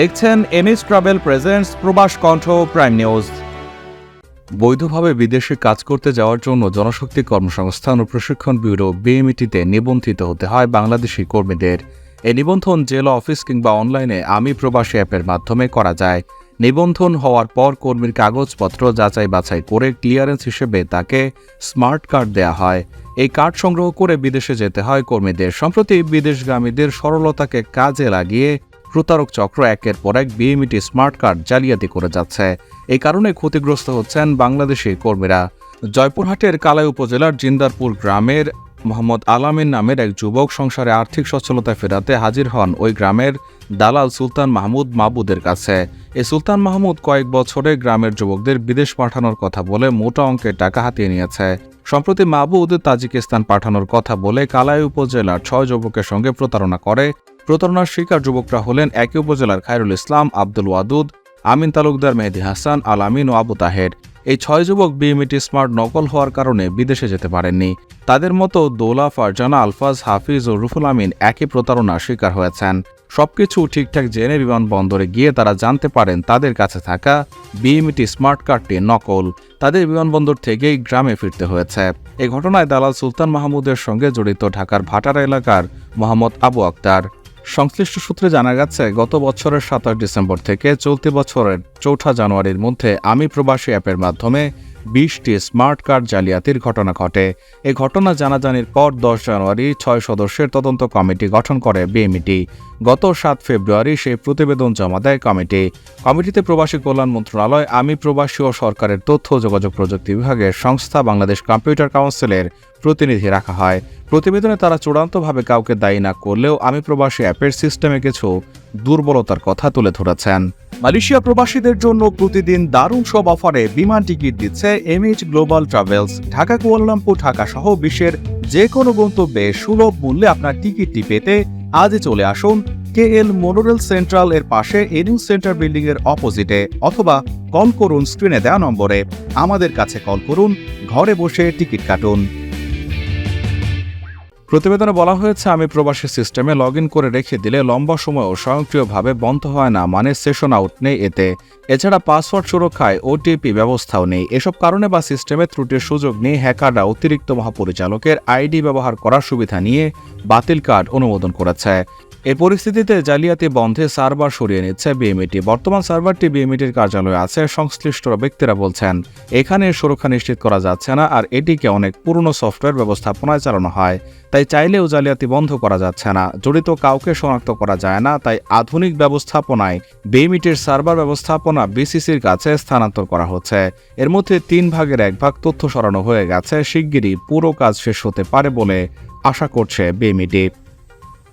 দেখছেন MS travel presents প্রবাস কণ্ঠ প্রাইম নিউজ। বৈধভাবে বিদেশে কাজ করতে যাওয়ার জন্য জনশক্তি কর্মসংস্থান ও প্রশিক্ষণ ব্যুরো বিএমইটিতে নিবন্ধিত হতে হয় বাংলাদেশি কর্মীদের। এই নিবন্ধন জেলা অফিস কিংবা অনলাইনে আমি প্রবাসী অ্যাপের মাধ্যমে করা যায়। নিবন্ধন হওয়ার পর কর্মীর কাগজপত্র যাচাই বাছাই করে ক্লিয়ারেন্স হিসেবে তাকে স্মার্ট কার্ড দেয়া হয়। এই কার্ড সংগ্রহ করে বিদেশে যেতে হয় কর্মীদের। সম্প্রতি বিদেশগামীদের সরলতাকে কাজে লাগিয়ে প্রতারক চক্র একের পর এক বিএমইটি স্মার্ট কার্ড জালিয়াতি করে যাচ্ছে। এই কারণে ক্ষতিগ্রস্ত হচ্ছেন বাংলাদেশি কর্মীরা। জয়পুরহাটের কালাই উপজেলার জিন্দারপুর গ্রামের মোহাম্মদ আলামিন নামের এক যুবক সংসারে আর্থিক সচ্ছলতা ফেরাতে হাজির হন ওই গ্রামের দালাল সুলতান মাহমুদ মাহবুদের কাছে। এই সুলতান মাহমুদ কয়েক বছরে গ্রামের যুবকদের বিদেশ পাঠানোর কথা বলে মোটা অঙ্কের টাকা হাতিয়ে নিয়েছে। সম্প্রতি মাহবুদ তাজিকিস্তান পাঠানোর কথা বলে কালাই উপজেলার ছয় যুবকের সঙ্গে প্রতারণা করে প্রতারণার শিকার যুবকরা হলেন একই উপজেলার খায়রুল ইসলাম, আব্দুল ওয়াদুদ, আমিন তালুকদার মেহেদি হাসান, আল আমিন ও আবু তাহের। এই ছয় যুবক বিএমইটি স্মার্ট নকল হওয়ার কারণে বিদেশে যেতে পারেননি। তাদের মতো দোলা, ফারজানা, আলফাজ, হাফিজ ও রুফুল আমিন একই প্রতারণার শিকার হয়েছেন। সবকিছু ঠিকঠাক জেনে বিমানবন্দরে গিয়ে তারা জানতে পারেন তাদের কাছে থাকা বিএমইটি স্মার্ট কার্ডটি নকল। তাদের বিমানবন্দর থেকেই গ্রামে ফিরতে হয়েছে। এ ঘটনায় দালাল সুলতান মাহমুদের সঙ্গে জড়িত ঢাকার ভাটারা এলাকার মোহাম্মদ আবু আক্তার। সংশ্লিষ্ট সূত্রে জানা গেছে, গত বছরের সাতাশ ডিসেম্বর থেকে চলতি বছরের চৌঠা জানুয়ারির মধ্যে আমি প্রবাসী অ্যাপের মাধ্যমে বিশটি স্মার্ট কার্ড জালিয়াতির ঘটনা ঘটে। এ ঘটনা জানাজানির পর দশ জানুয়ারি ছয় সদস্যের তদন্ত কমিটি গঠন করে বিএমইটি। গত সাত ফেব্রুয়ারি সেই প্রতিবেদন জমা দেয় কমিটি। কমিটিতে প্রবাসী কল্যাণ মন্ত্রণালয়, আমি প্রবাসী ও সরকারের তথ্য যোগাযোগ প্রযুক্তি বিভাগের সংস্থা বাংলাদেশ কম্পিউটার কাউন্সিলের প্রতিনিধি রাখা হয়। প্রতিবেদনে তারা চূড়ান্তভাবে কাউকে দায়ী না করলেও আমি প্রবাসী অ্যাপের সিস্টেমে কিছু দুর্বলতার কথা তুলে ধরেছেন। মালয়েশিয়া প্রবাসীদের জন্য প্রতিদিন দারুণ সব অফারে বিমান টিকিট দিচ্ছে MH global travels. Dhaka, Kuala Lumpur, Dhaka সহ বিশ্বের যে কোনো গন্তব্যে সুলভ মূল্যে আপনার টিকিটটি পেতে আজই চলে আসুন কে এল মোনোরেল সেন্ট্রাল এর পাশে এনিউ সেন্টার বিল্ডিং এর অপোজিটে অথবা কল করুন স্ক্রিনে দেওয়া নম্বরে। আমাদের কাছে কল করুন, ঘরে বসে টিকিট কাটুন। প্রতিবেদনে বলা হয়েছে, আমি প্রবাসী সিস্টেমে লগ করে রেখে দিলে লম্বা সময়ও স্বয়ংক্রিয়ভাবে বন্ধ হয় না মানে সেশন আউট নেই এতে। এছাড়া পাসওয়ার্ড সুরক্ষায় ওটিপি ব্যবস্থাও নেই। এসব কারণে বা সিস্টেমে ত্রুটির সুযোগ নিয়ে হ্যাকাররা অতিরিক্ত মহাপরিচালকের আইডি ব্যবহার করার সুবিধা নিয়ে বাতিল কার্ড অনুমোদন করেছে। এ পরিস্থিতিতে জালিয়াতি বন্ধে সার্ভার সরিয়ে নিচ্ছে বিএমইটি বর্তমান সার্ভারটি বিএমইটির কার্যালয়ে আছে সংশ্লিষ্ট ব্যক্তিরা বলছেন, এখানে সুরক্ষা নিশ্চিত করা যাচ্ছে না আর এটিকে অনেক পুরনো সফটওয়্যার ব্যবস্থাপনায় চালানো হয়। তাই চাইলেও জালিয়াতি বন্ধ করা যাচ্ছে না। জড়িত কাউকে শনাক্ত করা যায় না, তাই আধুনিক ব্যবস্থাপনায় বিএমইটির সার্ভার ব্যবস্থাপনা বিসিসির কাছে স্থানান্তর করা হচ্ছে। এর মধ্যে তিন ভাগের এক ভাগ তথ্য সরানো হয়ে গেছে। শিগগিরই পুরো কাজ শেষ হতে পারে বলে আশা করছে বিএমইটি